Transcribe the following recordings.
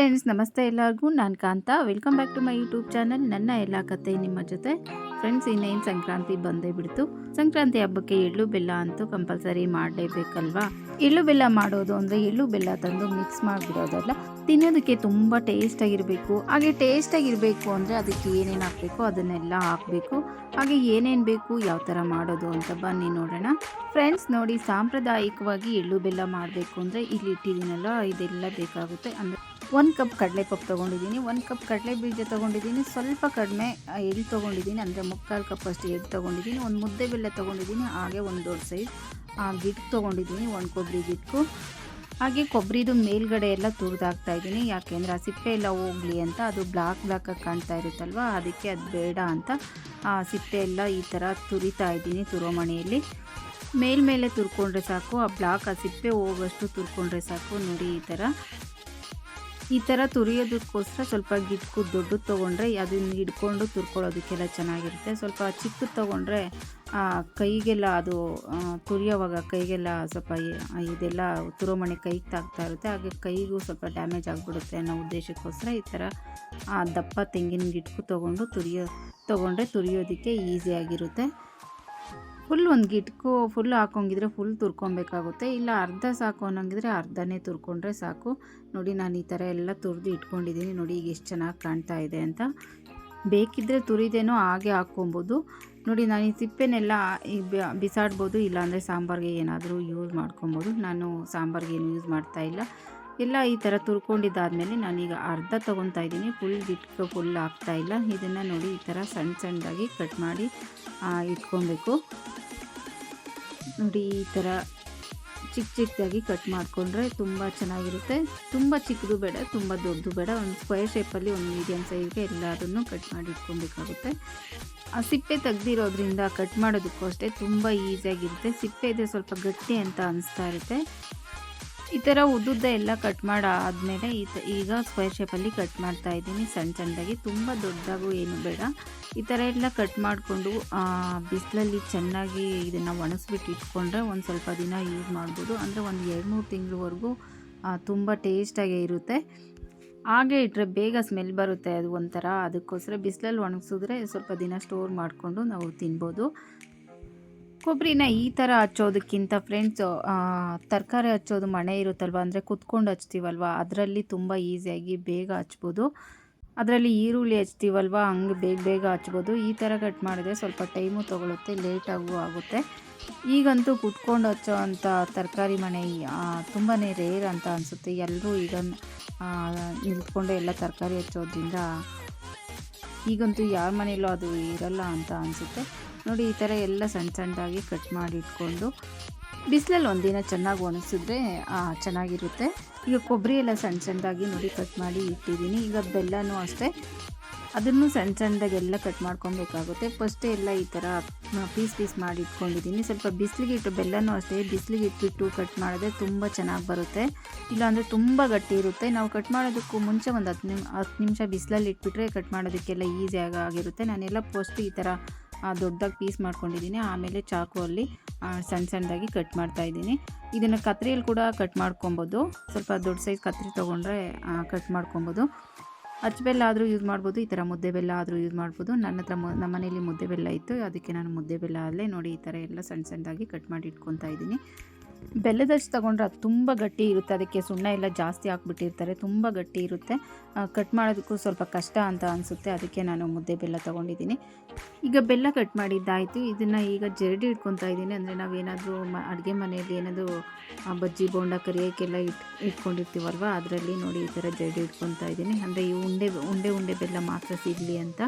Friends ನಮಸ್ತೆ ಎಲ್ಲರಿಗೂ. ನಾನು Kantha. Welcome back to my YouTube channel ನನ್ನ ಎಲ್ಲ ಕತೆ ನಿಮ್ಮ ಜೊತೆ. ಫ್ರೆಂಡ್ಸ್ ಇನ್ನೇನು ಸಂಕ್ರಾಂತಿ ಬಂದೇ ಬಿಡ್ತು. ಸಂಕ್ರಾಂತಿ ಹಬ್ಬಕ್ಕೆ ಎಳ್ಳು ಬೆಲ್ಲ ಅಂತೂ ಕಂಪಲ್ಸರಿ ಮಾಡಲೇಬೇಕಲ್ವಾ? ಎಳ್ಳು ಬೆಲ್ಲ ಮಾಡೋದು ಅಂದರೆ ಎಳ್ಳು ಬೆಲ್ಲ ತಂದು ಮಿಕ್ಸ್ ಮಾಡಿಬಿಡೋದಲ್ಲ? ತಿನ್ನೋದಕ್ಕೆ ತುಂಬ ಟೇಸ್ಟಾಗಿರಬೇಕು ಹಾಗೆ ಟೇಸ್ಟಾಗಿರಬೇಕು ಅಂದರೆ ಅದಕ್ಕೆ ಏನೇನು ಹಾಕಬೇಕು, ಅದನ್ನೆಲ್ಲ ಹಾಕಬೇಕು. ಹಾಗೆ ಏನೇನು ಬೇಕು, ಯಾವ ಥರ ಮಾಡೋದು ಅಂತ ಬನ್ನಿ ನೋಡೋಣ. ಫ್ರೆಂಡ್ಸ್ ನೋಡಿ, ಸಾಂಪ್ರದಾಯಿಕವಾಗಿ ಎಳ್ಳು ಬೆಲ್ಲ ಮಾಡಬೇಕು ಅಂದರೆ ಇಲ್ಲಿ ಇಟ್ಟಿದ್ದೀನಲ್ಲ ಇದೆಲ್ಲ ಬೇಕಾಗುತ್ತೆ. ಅಂದರೆ ಒಂದು ಕಪ್ ಕಡಲೆಪಪ್ಪು ತೊಗೊಂಡಿದ್ದೀನಿ. ಒಂದು ಕಪ್ ಕಡಲೆ ಬೀಜ ತೊಗೊಂಡಿದ್ದೀನಿ. ಸ್ವಲ್ಪ ಕಡಿಮೆ ಎಳ್ಳು ತೊಗೊಂಡಿದ್ದೀನಿ. ಅಂದರೆ ಮುಕ್ಕಾಲು ಕಪ್ ಅಷ್ಟು ಎಳ್ಳು ತೊಗೊಂಡಿದ್ದೀನಿ. ಒಂದು ಮುದ್ದೆ ಬೆಲ್ಲ ತೊಗೊಂಡಿದ್ದೀನಿ. ಹಾಗೆ ಒಂದು ದೊಡ್ಡ ಸೈಜ್ ಗಿಟ್ಟು ತೊಗೊಂಡಿದ್ದೀನಿ. ಒಂದು ಕೊಬ್ಬರಿ ಗಿಟ್ಕು. ಹಾಗೆ ಕೊಬ್ಬರಿದು ಮೇಲ್ಗಡೆ ಎಲ್ಲ ತುರಿದಾಗ್ತಾ ಇದ್ದೀನಿ. ಯಾಕೆಂದರೆ ಆ ಸಿಪ್ಪೆ ಎಲ್ಲ ಹೋಗಲಿ ಅಂತ, ಅದು ಬ್ಲಾಕ್ ಬ್ಲಾಕಾಗಿ ಕಾಣ್ತಾ ಇರುತ್ತಲ್ವ? ಅದಕ್ಕೆ ಅದು ಬೇಡ ಅಂತ, ಆ, ಸಿಪ್ಪೆ ಎಲ್ಲ ಈ ಥರ ತುರಿತಾ ಇದ್ದೀನಿ ತುರೋಮಣಿಯಲ್ಲಿ ಮೇಲ್ಮೇಲೆ ತುರ್ಕೊಂಡ್ರೆ ಸಾಕು. ಆ ಬ್ಲಾಕ್, ಆ ಸಿಪ್ಪೆ ಹೋಗೋಷ್ಟು ತುರ್ಕೊಂಡ್ರೆ ಸಾಕು. ನೋಡಿ ಈ ಥರ ಈ ಥರ ತುರಿಯೋದಕ್ಕೋಸ್ಕರ ಸ್ವಲ್ಪ ಗಿಟ್ಕು ದೊಡ್ಡದು ತೊಗೊಂಡ್ರೆ ಅದನ್ನ ಹಿಡ್ಕೊಂಡು ತುರ್ಕೊಳ್ಳೋದಕ್ಕೆಲ್ಲ ಚೆನ್ನಾಗಿರುತ್ತೆ. ಸ್ವಲ್ಪ ಚಿಕ್ಕದು ತೊಗೊಂಡ್ರೆ ಕೈಗೆಲ್ಲ ಅದು ತುರಿಯೋವಾಗ ಕೈಗೆಲ್ಲ ಸ್ವಲ್ಪ ಇದೆಲ್ಲ ತುರೋಮಣಿ ಕೈಗೆ ತಾಗ್ತಾ ಇರುತ್ತೆ. ಹಾಗೆ ಕೈಗೂ ಸ್ವಲ್ಪ ಡ್ಯಾಮೇಜ್ ಆಗಿಬಿಡುತ್ತೆ ಅನ್ನೋ ಉದ್ದೇಶಕ್ಕೋಸ್ಕರ ಈ ಥರ ದಪ್ಪ ತೆಂಗಿನ ಗಿಟ್ಕು ತೊಗೊಂಡು ತುರಿಯೋ, ತೊಗೊಂಡ್ರೆ ತುರಿಯೋದಕ್ಕೆ ಈಸಿಯಾಗಿರುತ್ತೆ ಫುಲ್ ಒಂದು ಗಿಟ್ಕು ಫುಲ್ ಹಾಕೊಂಗಿದ್ರೆ ಫುಲ್ ತುರ್ಕೊಬೇಕಾಗುತ್ತೆ. ಇಲ್ಲ ಅರ್ಧ ಸಾಕು ಅನ್ನೋಂಗಿದ್ರೆ ಅರ್ಧನೇ ತುರ್ಕೊಂಡ್ರೆ ಸಾಕು. ನೋಡಿ ನಾನು ಈ ಥರ ಎಲ್ಲ ತುರಿದು ಇಟ್ಕೊಂಡಿದ್ದೀನಿ. ನೋಡಿ ಈಗ ಎಷ್ಟು ಚೆನ್ನಾಗಿ ಕಾಣ್ತಾ ಇದೆ ಅಂತ. ಬೇಕಿದ್ದರೆ ತುರಿದೇನೋ ಹಾಗೆ ಹಾಕ್ಕೊಬೋದು. ನೋಡಿ ನಾನು ಈ ಸಿಪ್ಪೆನೆಲ್ಲ ಬಿಸಾಡ್ಬೋದು. ಇಲ್ಲಾಂದರೆ ಸಾಂಬಾರಿಗೆ ಏನಾದರೂ ಯೂಸ್ ಮಾಡ್ಕೊಬೋದು. ನಾನು ಸಾಂಬಾರಿಗೆ ಏನು ಯೂಸ್ ಮಾಡ್ತಾ ಇಲ್ಲ. ಎಲ್ಲ ಈ ಥರ ತುರ್ಕೊಂಡಿದ್ದಾದಮೇಲೆ ನಾನೀಗ ಅರ್ಧ ತೊಗೊತಾ ಇದ್ದೀನಿ. ಫುಲ್ ಗಿಟ್ಕು ಫುಲ್ ಹಾಕ್ತಾ ಇಲ್ಲ. ಇದನ್ನು ನೋಡಿ ಈ ಥರ ಸಣ್ಣ ಸಣ್ಣದಾಗಿ ಕಟ್ ಮಾಡಿ ಇಟ್ಕೊಬೇಕು. ನೋಡಿ ಈ ಥರ ಚಿಕ್ಕ ಚಿಕ್ಕದಾಗಿ ಕಟ್ ಮಾಡಿಕೊಂಡ್ರೆ ತುಂಬ ಚೆನ್ನಾಗಿರುತ್ತೆ. ತುಂಬ ಚಿಕ್ಕದು ಬೇಡ, ತುಂಬ ದೊಡ್ಡದು ಬೇಡ. ಒಂದು ಸ್ಕ್ವೇರ್ ಶೇಪಲ್ಲಿ ಒಂದು ಮೀಡಿಯಮ್ ಸೈಜ್ಗೆ ಎಲ್ಲದನ್ನು ಕಟ್ ಮಾಡಿ ಇಟ್ಕೊಬೇಕಾಗುತ್ತೆ. ಆ ಸಿಪ್ಪೆ ತೆಗ್ದಿರೋದ್ರಿಂದ ಕಟ್ ಮಾಡೋದಕ್ಕೂ ಅಷ್ಟೇ ತುಂಬ ಈಸಿಯಾಗಿರುತ್ತೆ ಸಿಪ್ಪೆ ಇದೆ ಸ್ವಲ್ಪ ಗಟ್ಟಿ ಅಂತ ಅನಿಸ್ತಾ ಇರುತ್ತೆ. ಈ ಥರ ಉದ್ದುದ್ದ ಎಲ್ಲ ಕಟ್ ಮಾಡಾದಮೇಲೆ ಈ ಈಗ ಸ್ಕ್ವೇರ್ ಶೇಪಲ್ಲಿ ಕಟ್ ಮಾಡ್ತಾ ಇದ್ದೀನಿ. ಸಣ್ಣ ಸಣ್ಣದಾಗಿ ತುಂಬ ದೊಡ್ಡದಾಗೂ ಏನು ಬೇಡ. ಈ ಥರ ಎಲ್ಲ ಕಟ್ ಮಾಡಿಕೊಂಡು ಬಿಸಿಲಲ್ಲಿ ಚೆನ್ನಾಗಿ ಇದನ್ನು ಒಣಗಿಸ್ಬಿಟ್ಟು ಇಟ್ಕೊಂಡ್ರೆ ಒಂದು ಸ್ವಲ್ಪ ದಿನ ಯೂಸ್ ಮಾಡ್ಬೋದು. ಅಂದರೆ ಒಂದು ಎರಡು ಮೂರು ತಿಂಗಳವರೆಗೂ ತುಂಬ ಟೇಸ್ಟಾಗೇ ಇರುತ್ತೆ. ಹಾಗೆ ಇಟ್ಟರೆ ಬೇಗ ಸ್ಮೆಲ್ ಬರುತ್ತೆ ಅದು ಒಂಥರ. ಅದಕ್ಕೋಸ್ಕರ ಬಿಸಿಲಲ್ಲಿ ಒಣಗಿಸಿದ್ರೆ ಸ್ವಲ್ಪ ದಿನ ಸ್ಟೋರ್ ಮಾಡಿಕೊಂಡು ನಾವು ತಿನ್ಬೋದು. ಕೊಬ್ಬರಿನ ಈ ಥರ ಹಚ್ಚೋದಕ್ಕಿಂತ ಫ್ರೆಂಡ್ಸ್ ತರಕಾರಿ ಹಚ್ಚೋದು ಮಣೆ ಇರುತ್ತಲ್ವ? ಅಂದರೆ ಕುತ್ಕೊಂಡು ಹಚ್ತೀವಲ್ವ? ಅದರಲ್ಲಿ ತುಂಬ ಈಸಿಯಾಗಿ ಬೇಗ ಹಚ್ಬೋದು. ಅದರಲ್ಲಿ ಈರುಳ್ಳಿ ಹಚ್ತೀವಲ್ವ? ಹಂಗೆ ಬೇಗ ಬೇಗ ಹಚ್ಬೋದು. ಈ ಥರ ಕಟ್ ಮಾಡಿದ್ರೆ ಸ್ವಲ್ಪ ಟೈಮು ತೊಗೊಳುತ್ತೆ ಲೇಟಾಗೂ ಆಗುತ್ತೆ. ಈಗಂತೂ ಕುತ್ಕೊಂಡು ಹಚ್ಚೋ ಅಂಥ ತರಕಾರಿ ಮನೆ ತುಂಬಾ ರೇರ್ ಅಂತ ಅನಿಸುತ್ತೆ. ಎಲ್ಲರೂ ಈಗ ನಿಂತ್ಕೊಂಡು ಎಲ್ಲ ತರಕಾರಿ ಹಚ್ಚೋದ್ರಿಂದ ಈಗಂತೂ ಯಾರ ಮನೆಯಲ್ಲೂ ಅದು ಇರಲ್ಲ ಅಂತ ಅನಿಸುತ್ತೆ. ನೋಡಿ, ಈ ಥರ ಎಲ್ಲ ಸಣ್ಣ ಸಣ್ಣದಾಗಿ ಕಟ್ ಮಾಡಿ ಇಟ್ಕೊಂಡು ಬಿಸಿಲಲ್ಲಿ ಒಂದಿನ ಚೆನ್ನಾಗಿ ಒಣಸಿದ್ರೆ ಚೆನ್ನಾಗಿರುತ್ತೆ. ಈಗ ಕೊಬ್ಬರಿ ಎಲ್ಲ ಸಣ್ಣ ಸಣ್ಣದಾಗಿ ನೋಡಿ, ಕಟ್ ಮಾಡಿ ಇಟ್ಟಿದ್ದೀನಿ. ಈಗ ಬೆಲ್ಲನೂ ಅಷ್ಟೇ. ಅದನ್ನು ಸಣ್ಣ ಸಣ್ಣದಾಗೆಲ್ಲ ಕಟ್ ಮಾಡ್ಕೊಬೇಕಾಗುತ್ತೆ. ಫಸ್ಟೇ ಎಲ್ಲ ಈ ಥರ ಪೀಸ್ ಪೀಸ್ ಮಾಡಿ ಇಟ್ಕೊಂಡಿದ್ದೀನಿ. ಸ್ವಲ್ಪ ಬಿಸಿಲಿಗೆ ಇಟ್ಟು, ಬೆಲ್ಲನೂ ಅಷ್ಟೇ, ಬಿಸಿಲಿಗೆ ಇಟ್ಬಿಟ್ಟು ಕಟ್ ಮಾಡಿದ್ರೆ ತುಂಬ ಚೆನ್ನಾಗಿ ಬರುತ್ತೆ. ಇಲ್ಲಾಂದರೆ ತುಂಬ ಗಟ್ಟಿ ಇರುತ್ತೆ. ನಾವು ಕಟ್ ಮಾಡೋದಕ್ಕೂ ಮುಂಚೆ ಒಂದು ಹತ್ತು ನಿಮ್, ಹತ್ತು ನಿಮಿಷ ಬಿಸಿಲಲ್ಲಿ ಇಟ್ಬಿಟ್ರೆ ಕಟ್ ಮಾಡೋದಕ್ಕೆಲ್ಲ ಈಸಿಯಾಗಿ ಆಗಿರುತ್ತೆ. ನಾನೆಲ್ಲ ಫಸ್ಟ್ ಈ ಥರ ದೊಡ್ಡದಾಗಿ ಪೀಸ್ ಮಾಡ್ಕೊಂಡಿದ್ದೀನಿ. ಆಮೇಲೆ ಚಾಕುವಲ್ಲಿ ಸಣ್ಣ ಸಣ್ಣದಾಗಿ ಕಟ್ ಮಾಡ್ತಾ ಇದ್ದೀನಿ. ಇದನ್ನು ಕತ್ರಿಯಲ್ಲಿ ಕೂಡ ಕಟ್ ಮಾಡ್ಕೊಬೋದು. ಸ್ವಲ್ಪ ದೊಡ್ಡ ಸೈಜ್ ಕತ್ರಿ ತೊಗೊಂಡ್ರೆ ಕಟ್ ಮಾಡ್ಕೊಬೋದು. ಬೆಲ್ಲ ಆದರೂ ಯೂಸ್ ಮಾಡ್ಬೋದು. ಈ ಥರ ಮುದ್ದೆ ಬೆಲ್ಲ ಆದರೂ ಯೂಸ್ ಮಾಡ್ಬೋದು. ನನ್ನ ಹತ್ರ ನಮ್ಮ ಮನೇಲಿ ಮುದ್ದೆ ಬೆಲ್ಲ ಇತ್ತು. ಅದಕ್ಕೆ ನಾನು ಮುದ್ದೆ ಬೆಲ್ಲ ಅಲ್ಲೇ ನೋಡಿ ಈ ಥರ ಎಲ್ಲ ಸಣ್ಣ ಸಣ್ಣದಾಗಿ ಕಟ್ ಮಾಡಿ ಇಟ್ಕೊತಾ ಇದ್ದೀನಿ. ಬೆಲ್ಲದ ತಗೊಂಡ್ರೆ ತೊಗೊಂಡ್ರೆ ಅದು ತುಂಬ ಗಟ್ಟಿ ಇರುತ್ತೆ. ಅದಕ್ಕೆ ಸುಣ್ಣ ಎಲ್ಲ ಜಾಸ್ತಿ ಹಾಕ್ಬಿಟ್ಟಿರ್ತಾರೆ. ತುಂಬ ಗಟ್ಟಿ ಇರುತ್ತೆ. ಕಟ್ ಮಾಡೋದಕ್ಕೂ ಸ್ವಲ್ಪ ಕಷ್ಟ ಅಂತ ಅನಿಸುತ್ತೆ. ಅದಕ್ಕೆ ನಾನು ಮುದ್ದೆ ಬೆಲ್ಲ ತೊಗೊಂಡಿದ್ದೀನಿ. ಈಗ ಬೆಲ್ಲ ಕಟ್ ಮಾಡಿದ್ದಾಯಿತು. ಇದನ್ನು ಈಗ ಜರಡಿ ಇಟ್ಕೊತಾ ಇದ್ದೀನಿ. ಅಂದರೆ ನಾವೇನಾದರೂ ಮ, ಅಡುಗೆ ಮನೆಯಲ್ಲಿ ಏನಾದರೂ ಬಜ್ಜಿ, ಬೋಂಡ ಕರಿಯೋಕ್ಕೆಲ್ಲ ಇಟ್, ಇಟ್ಕೊಂಡಿರ್ತೀವಲ್ವ? ಅದರಲ್ಲಿ ನೋಡಿ ಈ ಥರ ಜರಡಿ ಇಟ್ಕೊತಾ ಇದ್ದೀನಿ. ಅಂದರೆ ಈ ಉಂಡೆ ಉಂಡೆ ಉಂಡೆ ಬೆಲ್ಲ ಮಾತ್ರ ಸಿಗಲಿ ಅಂತ.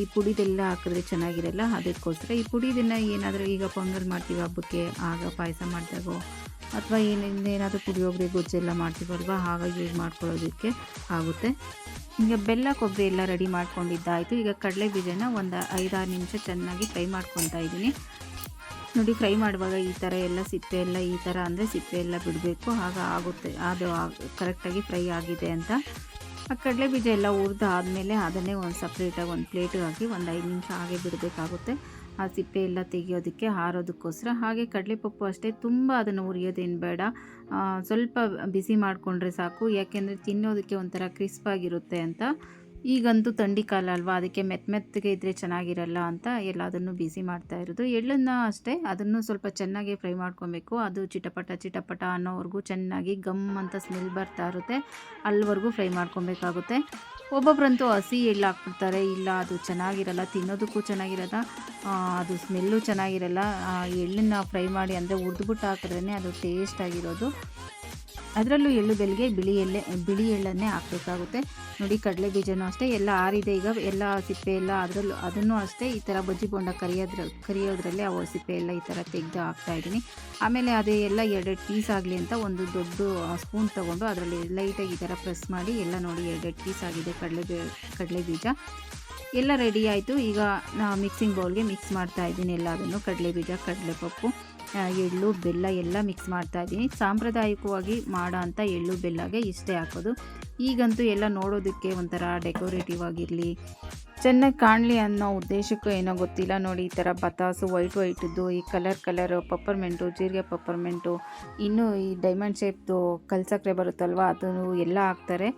ಈ ಪುಡಿದೆಲ್ಲ ಹಾಕಿದ್ರೆ ಚೆನ್ನಾಗಿರಲ್ಲ? ಅದಕ್ಕೋಸ್ಕರ ಈ ಪುಡಿದನ್ನು ಏನಾದರೂ ಈಗ ಪೊಂಗಲ್ ಮಾಡ್ತೀವಿ ಹಬ್ಬಕ್ಕೆ. ಆಗ ಪಾಯಸ ಮಾಡಿದಾಗೋ ಅಥವಾ ಏನಿಂದ ಏನಾದರೂ ಪುಳಿಯೋಗರೆ ಗೊಜ್ಜೆಲ್ಲ ಮಾಡ್ತೀವಲ್ವಾ? ಹಾಗಾಗಿ ಯೂಸ್ ಮಾಡ್ಕೊಳ್ಳೋದಕ್ಕೆ ಆಗುತ್ತೆ. ಈಗ ಬೆಲ್ಲ, ಕೊಬ್ಬರಿ ಎಲ್ಲ ರೆಡಿ ಮಾಡ್ಕೊಂಡಿದ್ದಾಯಿತು. ಈಗ ಕಡಲೆ ಬೀಜನ ಒಂದು ಐದಾರು ನಿಮಿಷ ಚೆನ್ನಾಗಿ ಫ್ರೈ ಮಾಡ್ಕೊತಾ ಇದ್ದೀನಿ. ನೋಡಿ, ಫ್ರೈ ಮಾಡುವಾಗ ಈ ಥರ ಎಲ್ಲ ಸಿಪ್ಪೆ ಎಲ್ಲ, ಈ ಥರ ಅಂದರೆ ಸಿಪ್ಪೆ ಎಲ್ಲ ಬಿಡಬೇಕು. ಆಗ ಆಗುತ್ತೆ, ಅದು ಕರೆಕ್ಟಾಗಿ ಫ್ರೈ ಆಗಿದೆ ಅಂತ. ಆ ಕಡಲೆ ಬೀಜ ಎಲ್ಲ ಹುರಿದು ಆದಮೇಲೆ ಅದನ್ನೇ ಒಂದು ಸಪ್ರೇಟಾಗಿ ಒಂದು ಪ್ಲೇಟಿಗೆ ಹಾಕಿ ಒಂದು ಐದು ನಿಮಿಷ ಹಾಗೆ ಬಿಡಬೇಕಾಗುತ್ತೆ. ಆ ಸಿಪ್ಪೆ ಎಲ್ಲ ತೆಗಿಯೋದಕ್ಕೆ ಹಾರೋದಕ್ಕೋಸ್ಕರ. ಹಾಗೆ ಕಡಲೆಪಪ್ಪು ಅಷ್ಟೇ, ತುಂಬ ಅದನ್ನು ಹುರಿಯೋದೇನು ಬೇಡ. ಸ್ವಲ್ಪ ಬಿಸಿ ಮಾಡಿಕೊಂಡ್ರೆ ಸಾಕು. ಯಾಕೆಂದರೆ ತಿನ್ನೋದಕ್ಕೆ ಒಂಥರ ಕ್ರಿಸ್ಪಾಗಿರುತ್ತೆ ಅಂತ. ಈಗಂತೂ ಥಂಡಿ ಕಾಲ ಅಲ್ವಾ? ಅದಕ್ಕೆ ಮೆತ್ತ ಮೆತ್ತಗೆ ಇದ್ದರೆ ಚೆನ್ನಾಗಿರಲ್ಲ ಅಂತ ಎಲ್ಲದನ್ನು ಬಿಸಿ ಮಾಡ್ತಾ ಇರೋದು. ಎಳ್ಳನ್ನು ಅಷ್ಟೇ, ಅದನ್ನು ಸ್ವಲ್ಪ ಚೆನ್ನಾಗಿ ಫ್ರೈ ಮಾಡ್ಕೊಬೇಕು. ಅದು ಚಿಟಪಟ ಚಿಟಪಟ ಅನ್ನೋವರೆಗೂ ಚೆನ್ನಾಗಿ ಗಮ್ ಅಂತ ಸ್ಮೆಲ್ ಬರ್ತಾ ಇರುತ್ತೆ. ಅಲ್ಲಿವರೆಗೂ ಫ್ರೈ ಮಾಡ್ಕೊಬೇಕಾಗುತ್ತೆ. ಒಬ್ಬೊಬ್ರಂತೂ ಹಸಿ ಎಳ್ಳು ಹಾಕ್ಬಿಡ್ತಾರೆ. ಇಲ್ಲ, ಅದು ಚೆನ್ನಾಗಿರಲ್ಲ, ತಿನ್ನೋದಕ್ಕೂ ಚೆನ್ನಾಗಿರಲ್ಲ ಅದು ಸ್ಮೆಲ್ಲು ಚೆನ್ನಾಗಿರಲ್ಲ. ಎಳ್ಳನ್ನು ಎಳ್ಳನ್ನ ಫ್ರೈ ಮಾಡಿ, ಅಂದರೆ ಹುರಿದ್ಬಿಟ್ಟು ಹಾಕಿದ್ರೇ ಅದು ಟೇಸ್ಟ್ ಆಗಿರೋದು. ಅದರಲ್ಲೂ ಎಳ್ಳು ಬೆಲ್ಲಿಗೆ ಬಿಳಿ ಎಳ್ಳೆ ಬಿಳಿ ಎಳ್ಳನ್ನೇ ಹಾಕಬೇಕಾಗುತ್ತೆ. ನೋಡಿ ಕಡಲೆ ಬೀಜನೂ ಅಷ್ಟೇ ಎಲ್ಲ ಆರಿದೆ ಈಗ ಎಲ್ಲ ಸಿಪ್ಪೆ ಎಲ್ಲ ಅದರಲ್ಲೂ ಅದನ್ನು ಅಷ್ಟೇ ಈ ಥರ ಬಜ್ಜಿ ಬೋಂಡ ಕರಿಯೋದ್ರ ಕರಿಯೋದ್ರಲ್ಲಿ ಅವು ಸಿಪ್ಪೆ ಎಲ್ಲ ಈ ಥರ ತೆಗೆದು ಹಾಕ್ತಾಯಿದ್ದೀನಿ ಆಮೇಲೆ ಅದೇ ಎಲ್ಲ ಎರಡೆರಡು ಪೀಸ್ ಆಗಲಿ ಅಂತ ಒಂದು ದೊಡ್ಡ ಸ್ಪೂನ್ ತೊಗೊಂಡು ಅದರಲ್ಲಿ ಲೈಟಾಗಿ ಈ ಥರ ಪ್ರೆಸ್ ಮಾಡಿ ಎಲ್ಲ ನೋಡಿ ಎರಡೆರಡು ಪೀಸ್ ಆಗಿದೆ ಕಡಲೆ ಕಡಲೆ ಬೀಜ. ಎಲ್ಲ ರೆಡಿ ಆಯಿತು. ಈಗ ನಾ ಮಿಕ್ಸಿಂಗ್ ಬೌಲ್ಗೆ ಮಿಕ್ಸ್ ಮಾಡ್ತಾ ಎಲ್ಲ ಅದನ್ನು ಕಡಲೆ ಬೀಜ ಕಡಲೆಪಪ್ಪು ಆ, ಎಳ್ಳು, ಬೆಲ್ಲ ಎಲ್ಲ ಮಿಕ್ಸ್ ಮಾಡ್ತಾ ಇದ್ದೀನಿ. ಸಾಂಪ್ರದಾಯಿಕವಾಗಿ ಮಾಡೋ ಅಂಥ ಎಳ್ಳು, ಬೆಲ್ಲಗೆ ಇಷ್ಟೇ ಹಾಕೋದು. ಈಗಂತೂ ಎಲ್ಲ ನೋಡೋದಕ್ಕೆ ಒಂಥರ ಡೆಕೋರೇಟಿವ್ ಆಗಿರಲಿ. ಚೆನ್ನಾಗಿ ಕಾಣಲಿ ಅನ್ನೋ ಉದ್ದೇಶಕ್ಕೂ ಏನೋ ಗೊತ್ತಿಲ್ಲ. ನೋಡಿ, ಈ ಥರ ಬತಾಸು ವೈಟ್ ವೈಟದ್ದು ಈ ಕಲರ್ ಕಲರ್ ಪಪ್ಪರ್ಮೆಂಟು ಜೀರಿಗೆ ಪಪ್ಪರ್ಮೆಂಟು ಇನ್ನೂ ಈ ಡೈಮಂಡ್ ಶೇಪ್ದು ಕಲ್ಸಕ್ರೆ ಬರುತ್ತಲ್ವ ಅದು ಎಲ್ಲ ಹಾಕ್ತಾರೆ.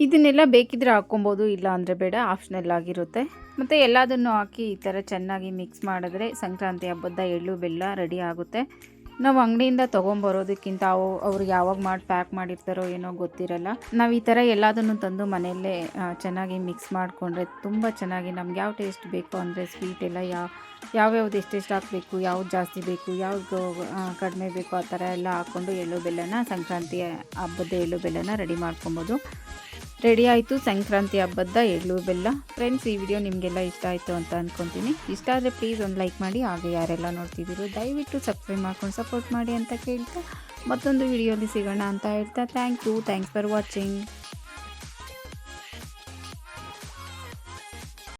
ಇದನ್ನೆಲ್ಲ ಬೇಕಿದ್ರೆ ಹಾಕ್ಕೊಬೋದು, ಇಲ್ಲ ಅಂದರೆ ಬೇಡ ಆಪ್ಷನಲ್ ಆಗಿರುತ್ತೆ. ಮತ್ತು ಎಲ್ಲದನ್ನು ಹಾಕಿ ಈ ಥರ ಚೆನ್ನಾಗಿ ಮಿಕ್ಸ್ ಮಾಡಿದ್ರೆ ಸಂಕ್ರಾಂತಿ ಹಬ್ಬದ ಎಳ್ಳು, ಬೆಲ್ಲ ರೆಡಿ ಆಗುತ್ತೆ. ನಾವು ಅಂಗಡಿಯಿಂದ ತೊಗೊಂಬರೋದಕ್ಕಿಂತ ಅವು, ಅವ್ರು ಯಾವಾಗ ಮಾಡಿ ಪ್ಯಾಕ್ ಮಾಡಿರ್ತಾರೋ ಏನೋ ಗೊತ್ತಿರಲ್ಲ. ನಾವು ಈ ಥರ ಎಲ್ಲದನ್ನು ತಂದು ಮನೆಯಲ್ಲೇ ಚೆನ್ನಾಗಿ ಮಿಕ್ಸ್ ಮಾಡಿಕೊಂಡ್ರೆ ತುಂಬ ಚೆನ್ನಾಗಿ ನಮ್ಗೆ ಯಾವ ಟೇಸ್ಟ್ ಬೇಕು ಅಂದರೆ ಸ್ವೀಟ್ ಎಲ್ಲ ಯಾವ ಯಾವ್ಯಾವ್ದು ಎಷ್ಟೆಷ್ಟು ಹಾಕಬೇಕು, ಯಾವ್ದು ಜಾಸ್ತಿ ಬೇಕು, ಯಾವ್ದು ಕಡಿಮೆ ಬೇಕು ಆ ಥರ ಎಲ್ಲ ಹಾಕ್ಕೊಂಡು ಎಳ್ಳು, ಬೆಲ್ಲನ ಸಂಕ್ರಾಂತಿ ಹಬ್ಬದ ಎಳ್ಳು, ಬೆಲ್ಲನ ರೆಡಿ ಮಾಡ್ಕೊಬೋದು. ರೆಡಿ ಆಯಿತು ಸಂಕ್ರಾಂತಿ ಹಬ್ಬದ ಎಳ್ಳು ಬೆಲ್ಲ. ಫ್ರೆಂಡ್ಸ್ ಈ ವಿಡಿಯೋ ನಿಮಗೆಲ್ಲ ಇಷ್ಟ ಆಯಿತು ಅಂತ ಅಂದ್ಕೊತೀನಿ ಇಷ್ಟ ಆದರೆ ಪ್ಲೀಸ್ ಒಂದು ಲೈಕ್ ಮಾಡಿ, ಹಾಗೆ ಯಾರೆಲ್ಲ ನೋಡ್ತಿದ್ದೀರೋ ದಯವಿಟ್ಟು ಸಬ್ಸ್ಕ್ರೈಬ್ ಮಾಡ್ಕೊಂಡು ಸಪೋರ್ಟ್ ಮಾಡಿ ಅಂತ ಕೇಳ್ತಾ ಮತ್ತೊಂದು ವಿಡಿಯೋಲಿ ಸಿಗೋಣ ಅಂತ ಹೇಳ್ತಾ thank you thanks for watching